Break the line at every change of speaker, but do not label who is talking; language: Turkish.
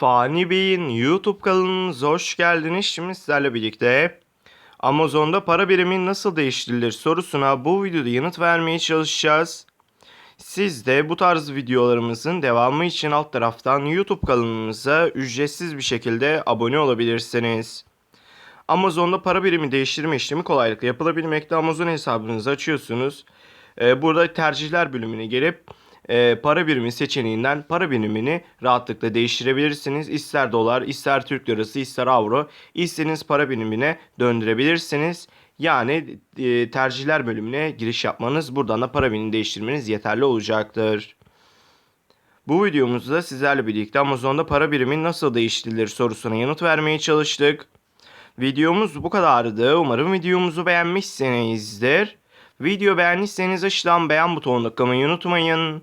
Fani Bey'in YouTube kanalınıza hoş geldiniz. Şimdi sizlerle birlikte Amazon'da para birimi nasıl değiştirilir sorusuna bu videoda yanıt vermeye çalışacağız. Siz de bu tarz videolarımızın devamı için alt taraftan YouTube kanalımıza ücretsiz bir şekilde abone olabilirsiniz. Amazon'da para birimi değiştirme işlemi kolaylıkla yapılabilmekte. Amazon hesabınızı açıyorsunuz. Ee, burada tercihler bölümüne gelip e, para birimi seçeneğinden para birimini rahatlıkla değiştirebilirsiniz. İster dolar, ister Türk lirası, ister avro, istediğiniz para birimine döndürebilirsiniz. Yani e, tercihler bölümüne giriş yapmanız, buradan da para birimini değiştirmeniz yeterli olacaktır. Bu videomuzda sizlerle birlikte Amazon'da para birimi nasıl değiştirilir sorusuna yanıt vermeye çalıştık. Videomuz bu kadardı. Umarım videomuzu beğenmişsinizdir. Video beğendiyseniz aşağıdan beğen butonuna tıklamayı unutmayın.